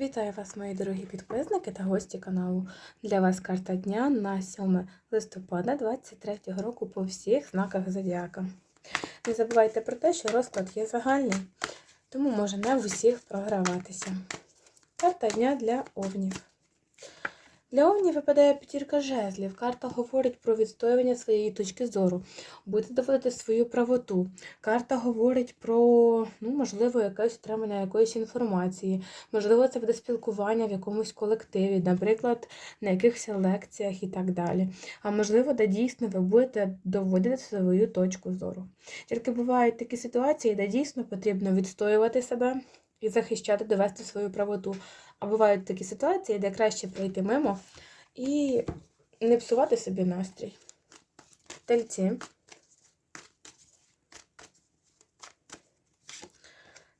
Вітаю вас, мої дорогі підписники та гості каналу. Для вас карта дня на 7 листопада 2023 року по всіх знаках зодіака. Не забувайте про те, що розклад є загальний, тому може не в усіх програватися. Карта дня для овнів. Для овнів випадає п'ятірка жезлів. Карта говорить про відстоювання своєї точки зору. Будете доводити свою правоту. Карта говорить про, ну, можливо, якесь отримання якоїсь інформації. Можливо, це буде спілкування в якомусь колективі, наприклад, на якихось лекціях і так далі. А можливо, де дійсно ви будете доводити свою точку зору. Тільки бувають такі ситуації, де дійсно потрібно відстоювати себе і захищати, довести свою правоту. А бувають такі ситуації, де краще пройти мимо і не псувати собі настрій. Тельці.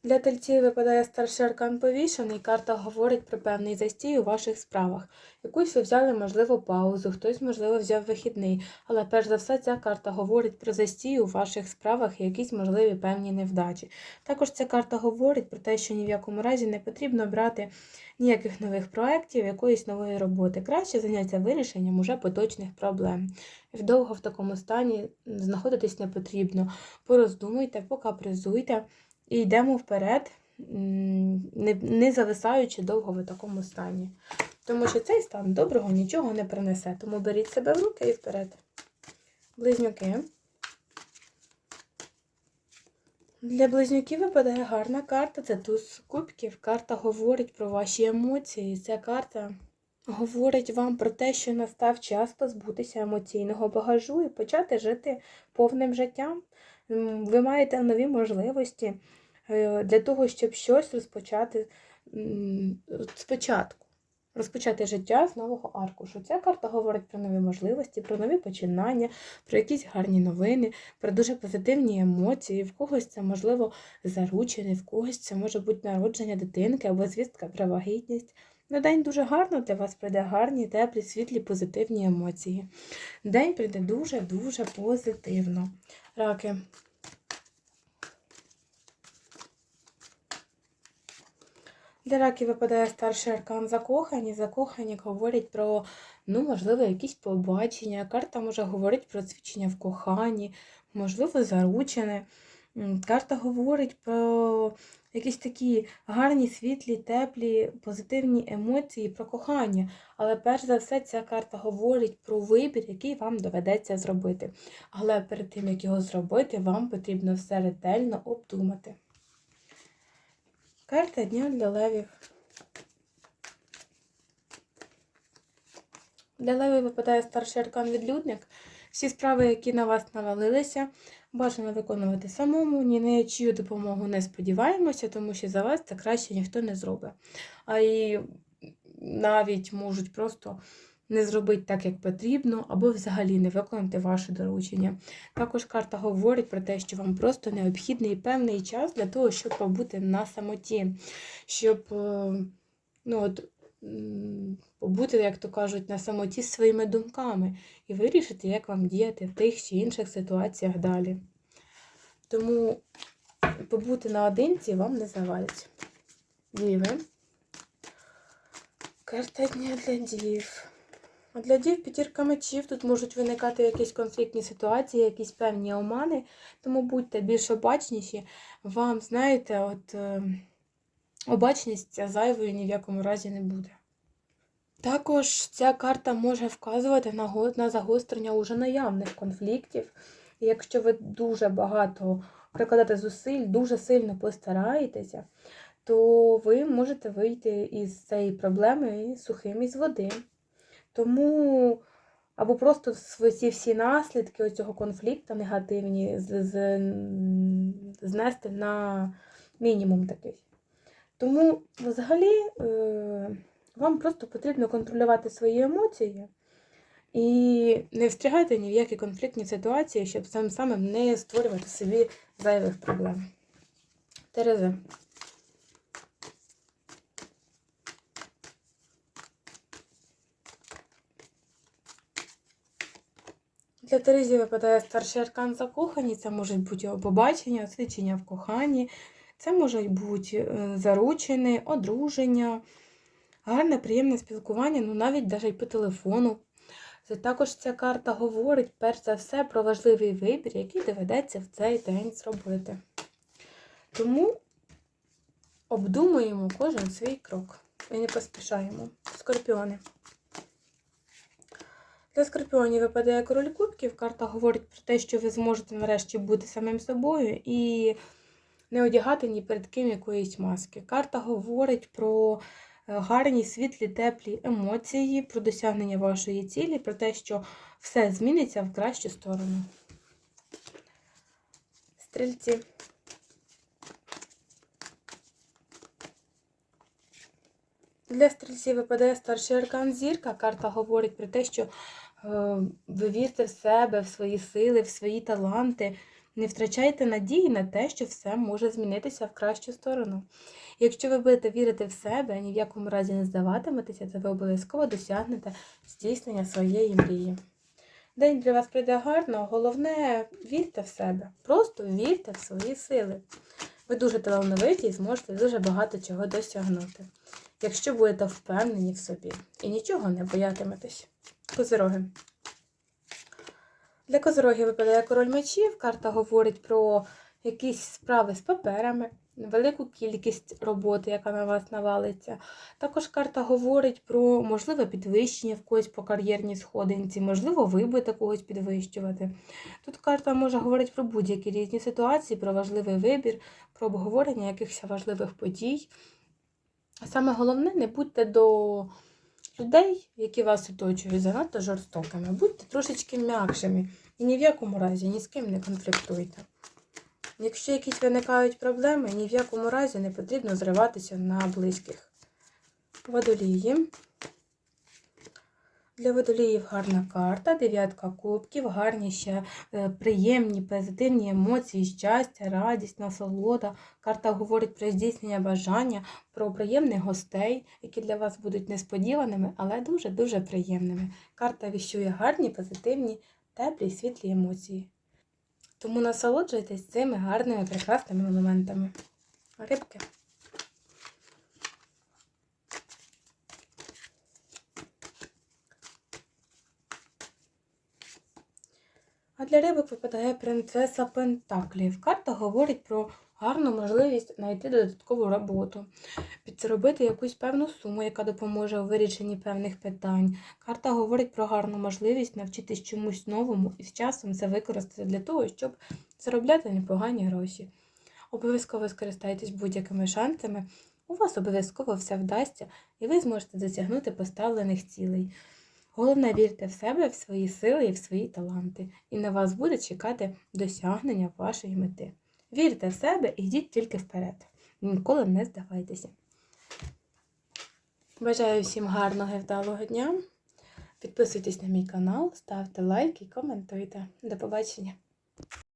Для тельців випадає старший аркан повішений. Карта говорить про певний застій у ваших справах. Якусь ви взяли, можливо, паузу, хтось, можливо, взяв вихідний. Але перш за все, ця карта говорить про застій у ваших справах і якісь можливі певні невдачі. Також ця карта говорить про те, що ні в якому разі не потрібно брати ніяких нових проєктів, якоїсь нової роботи. Краще зайнятися вирішенням уже поточних проблем. Довго в такому стані знаходитись не потрібно. Пороздумуйте, покапризуйте. І йдемо вперед, не не зависаючи довго в такому стані. Тому що цей стан доброго нічого не принесе. Тому беріть себе в руки і вперед. Близнюки. Для близнюків випадає гарна карта. Це туз кубків. Карта говорить про ваші емоції. Ця карта говорить вам про те, що настав час позбутися емоційного багажу і почати жити повним життям. Ви маєте нові можливості. Е, для того, щоб щось розпочати спочатку. Розпочати життя з нового аркушу. Ця карта говорить про нові можливості, про нові починання, про якісь гарні новини, про дуже позитивні емоції. В когось це, можливо, заручений, в когось це може бути народження дитинки або звістка про вагітність. На день дуже гарно для вас прийде гарні, теплі, світлі, позитивні емоції. День прийде дуже-дуже позитивно. Раки. Для раків випадає старший аркан закохані. Закохані говорять про, ну, можливо, якісь побачення. Карта може говорити про свідчення в коханні, можливо, заручене. Карта говорить про якісь такі гарні, світлі, теплі, позитивні емоції, про кохання. Але перш за все, ця карта говорить про вибір, який вам доведеться зробити. Але перед тим, як його зробити, вам потрібно все ретельно обдумати. Карта дня для левів. Для левів випадає старший аркан відлюдник. Всі справи, які на вас навалилися, бажано виконувати самому, ні на чию допомогу не сподіваємося, тому що за вас це краще ніхто не зробить. А і навіть можуть просто не зробити так, як потрібно, або взагалі не виконати ваше доручення. Також карта говорить про те, що вам просто необхідний певний час для того, щоб побути на самоті, щоб е, ну, от, побути, як то кажуть, на самоті з своїми думками і вирішити, як вам діяти в тих чи інших ситуаціях далі. Тому побути наодинці вам не завалить. Діви. Карта дня для дів. А для дів п'ятірка мечів тут можуть виникати якісь конфліктні ситуації, якісь певні омани, тому будьте більш обачніші. Вам, знаєте, от е, обачність зайвою ні в якому разі не буде. Також ця карта може вказувати на загострення уже наявних конфліктів. Якщо ви дуже багато прикладете зусиль, дуже сильно постараєтеся, то ви можете вийти із цієї проблеми сухим із води. Тому або просто ці всі наслідки цього конфлікту негативні знести на мінімум такий. Тому взагалі е, вам просто потрібно контролювати свої емоції і не встрягати ні в які конфліктні ситуації, щоб сам самим не створювати собі зайвих проблем. Терези. Для Терезі випадає старший аркан закохані, це можуть бути побачення, освічення в коханні, це можуть бути е, заручені, одруження, гарне, приємне спілкування, ну навіть навіть по телефону. Це також ця карта говорить перш за все про важливий вибір, який доведеться в цей день зробити. Тому обдумуємо кожен свій крок і не поспішаємо. Скорпіони. Для скорпіонів випадає король кубків. Карта говорить про те, що ви зможете нарешті бути самим собою і не одягати ні перед ким якоїсь маски. Карта говорить про е, гарні, світлі, теплі емоції, про досягнення вашої цілі, про те, що все зміниться в кращу сторону. Стрільці. Для стрільців випадає старший аркан зірка. Карта говорить про те, що е, ви вірте в себе, в свої сили, в свої таланти. Не втрачайте надії на те, що все може змінитися в кращу сторону. Якщо ви будете вірити в себе, ні в якому разі не здаватиметеся, то ви обов'язково досягнете здійснення своєї мрії. День для вас прийде гарно, головне вірте в себе. Просто вірте в свої сили. Ви дуже талановиті і зможете дуже багато чого досягнути. Якщо будете впевнені в собі і нічого не боятиметесь. Козироги. Для козирогів випадає король мечів. Карта говорить про якісь справи з паперами, велику кількість роботи, яка на вас навалиться. Також карта говорить про можливе підвищення в когось по кар'єрній сходинці, можливо, ви будете когось підвищувати. Тут карта може говорити про будь-які різні ситуації, про важливий вибір, про обговорення якихось важливих подій. А Саме головне, не будьте до людей, які вас оточують, занадто жорстокими. Будьте трошечки м'якшими і ні в якому разі ні з ким не конфліктуйте. Якщо якісь виникають проблеми, ні в якому разі не потрібно зриватися на близьких. Водолії. Для водоліїв гарна карта, дев'ятка кубків, гарні ще е, приємні, позитивні емоції, щастя, радість, насолода. Карта говорить про здійснення бажання, про приємних гостей, які для вас будуть несподіваними, але дуже-дуже приємними. Карта віщує гарні, позитивні, теплі і світлі емоції. Тому насолоджуйтесь цими гарними, прекрасними моментами. Рибки. А для рибок випадає принцеса Пентаклів. Карта говорить про гарну можливість знайти додаткову роботу, підзаробити якусь певну суму, яка допоможе у вирішенні певних питань. Карта говорить про гарну можливість навчитись чомусь новому і з часом це використати для того, щоб заробляти непогані гроші. Обов'язково скористайтесь будь-якими шансами. У вас обов'язково все вдасться, і ви зможете досягнути поставлених цілей. Головне, вірте в себе, в свої сили і в свої таланти, і на вас буде чекати досягнення вашої мети. Вірте в себе і йдіть тільки вперед. Ніколи не здавайтеся. Бажаю всім гарного і вдалого дня. Підписуйтесь на мій канал, ставте лайки і коментуйте. До побачення!